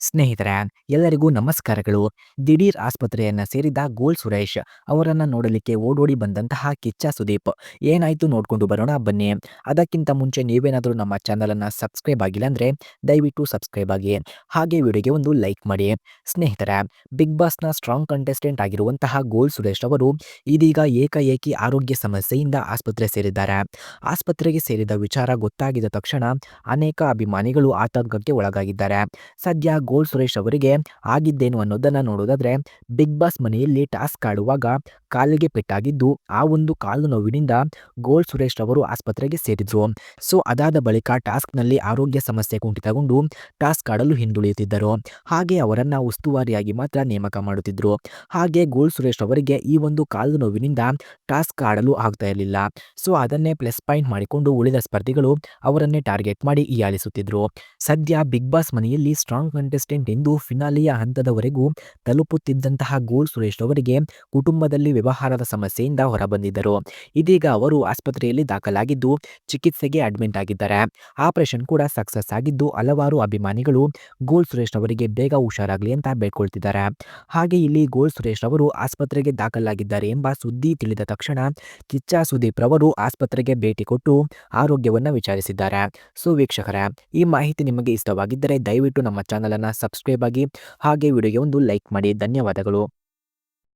ಸ್ನೇಹಿತರೆ, ಎಲ್ಲರಿಗೂ ನಮಸ್ಕಾರಗಳು. ದಿಢೀರ್ ಆಸ್ಪತ್ರೆಯನ್ನ ಸೇರಿದ ಗೋಲ್ ಸುರೇಶ್ ಅವರನ್ನು ನೋಡಲಿಕ್ಕೆ ಓಡೋಡಿ ಬಂದಂತಹ ಕಿಚ್ಚ ಸುದೀಪ್. ಏನಾಯ್ತು ನೋಡ್ಕೊಂಡು ಬರೋಣ ಬನ್ನಿ. ಅದಕ್ಕಿಂತ ಮುಂಚೆ ನೀವೇನಾದರೂ ನಮ್ಮ ಚಾನಲನ್ನು ಸಬ್ಸ್ಕ್ರೈಬ್ ಆಗಿಲ್ಲ ಅಂದರೆ ದಯವಿಟ್ಟು ಸಬ್ಸ್ಕ್ರೈಬ್ ಆಗಿ. ಹಾಗೆ ವಿಡಿಯೋಗೆ ಒಂದು ಲೈಕ್ ಮಾಡಿ. ಸ್ನೇಹಿತರೆ, ಬಿಗ್ ಬಾಸ್ನ ಸ್ಟ್ರಾಂಗ್ ಕಂಟೆಸ್ಟೆಂಟ್ ಆಗಿರುವಂತಹ ಗೋಲ್ ಸುರೇಶ್ ಅವರು ಇದೀಗ ಏಕಾಏಕಿ ಆರೋಗ್ಯ ಸಮಸ್ಯೆಯಿಂದ ಆಸ್ಪತ್ರೆ ಸೇರಿದ್ದಾರೆ. ಆಸ್ಪತ್ರೆಗೆ ಸೇರಿದ ವಿಚಾರ ಗೊತ್ತಾಗಿದ ತಕ್ಷಣ ಅನೇಕ ಅಭಿಮಾನಿಗಳು ಆತಂಕಕ್ಕೆ ಒಳಗಾಗಿದ್ದಾರೆ. ಸದ್ಯ ಗೋಲ್ ಸುರೇಶ್ ಅವರಿಗೆ ಆಗಿದ್ದೇನು ಅನ್ನೋದನ್ನು ನೋಡೋದಾದ್ರೆ ಬಿಗ್ ಬಾಸ್ ಮನೆಯಲ್ಲಿ ಟಾಸ್ಕ್ ಆಡುವಾಗ ಕಾಲಿಗೆ ಪೆಟ್ಟಾಗಿದ್ದು ಆ ಒಂದು ಕಾಲು ನೋವಿನಿಂದ ಗೋಲ್ ಸುರೇಶ್ ಅವರು ಆಸ್ಪತ್ರೆಗೆ ಸೇರಿದ್ರು. ಸೊ, ಅದಾದ ಬಳಿಕ ಟಾಸ್ಕ್ನಲ್ಲಿ ಆರೋಗ್ಯ ಸಮಸ್ಯೆ ಕುಂಠಿತಗೊಂಡು ಟಾಸ್ಕ್ ಆಡಲು ಹಿಂದುಳಿಯುತ್ತಿದ್ದರು. ಹಾಗೆ ಅವರನ್ನು ಉಸ್ತುವಾರಿಯಾಗಿ ಮಾತ್ರ ನೇಮಕ ಮಾಡುತ್ತಿದ್ದರು ಹಾಗೆ ಗೋಲ್ ಸುರೇಶ್ ಅವರಿಗೆ ಈ ಒಂದು ಕಾಲು ನೋವಿನಿಂದ ಟಾಸ್ಕ್ ಆಡಲು ಆಗ್ತಾ ಇರಲಿಲ್ಲ. ಸೊ, ಅದನ್ನೇ ಪ್ಲಸ್ ಪಾಯಿಂಟ್ ಮಾಡಿಕೊಂಡು ಉಳಿದ ಸ್ಪರ್ಧಿಗಳು ಅವರನ್ನೇ ಟಾರ್ಗೆಟ್ ಮಾಡಿ ಹೀಯಾಳಿಸುತ್ತಿದ್ರು. ಸದ್ಯ ಬಿಗ್ ಬಾಸ್ ಮನೆಯಲ್ಲಿ ಸ್ಟ್ರಾಂಗ್ ಕಂಟೆಸ್ಟೆಂಟ್ ಎಂದು ಫಿನಾಲಿಯ ಹಂತದವರೆಗೂ ತಲುಪುತ್ತಿದ್ದಂತಹ ಗೋಲ್ ಸುರೇಶ್ ಅವರಿಗೆ ಕುಟುಂಬದಲ್ಲಿ ವ್ಯವಹಾರದ ಸಮಸ್ಯೆಯಿಂದ ಹೊರಬಂದಿದ್ದರು. ಇದೀಗ ಅವರು ಆಸ್ಪತ್ರೆಯಲ್ಲಿ ದಾಖಲಾಗಿದ್ದು ಚಿಕಿತ್ಸೆಗೆ ಅಡ್ಮಿಟ್ ಆಗಿದ್ದಾರೆ. ಆಪರೇಷನ್ ಕೂಡ ಸಕ್ಸಸ್ ಆಗಿದ್ದು ಹಲವಾರು ಅಭಿಮಾನಿಗಳು ಗೋಲ್ ಸುರೇಶ್ ಅವರಿಗೆ ಬೇಗ ಹುಷಾರಾಗಲಿ ಅಂತ ಬೇಡ್ಕೊಳ್ತಿದ್ದಾರೆ. ಹಾಗೆ ಇಲ್ಲಿ ಗೋಲ್ ಸುರೇಶ್ ಅವರು ಆಸ್ಪತ್ರೆಗೆ ದಾಖಲಾಗಿದ್ದಾರೆ ಎಂಬ ಸುದ್ದಿ ತಿಳಿದ ತಕ್ಷಣ ಕಿಚ್ಚ ಸುದೀಪ್ ರವರು ಆಸ್ಪತ್ರೆಗೆ ಭೇಟಿ ಕೊಟ್ಟು ಆರೋಗ್ಯವನ್ನು ವಿಚಾರಿಸಿದ್ದಾರೆ. ಸೊ, ವೀಕ್ಷಕರ, ಈ ಮಾಹಿತಿ ನಿಮಗೆ ಇಷ್ಟವಾಗಿದ್ದರೆ ದಯವಿಟ್ಟು ನಮ್ಮ ಚಾನಲನ್ನು ಸಬ್ಸ್ಕ್ರೈಬ್ ಆಗಿ ಹಾಗೆ ವಿಡಿಯೋಗೆ ಒಂದು ಲೈಕ್ ಮಾಡಿ. ಧನ್ಯವಾದಗಳು.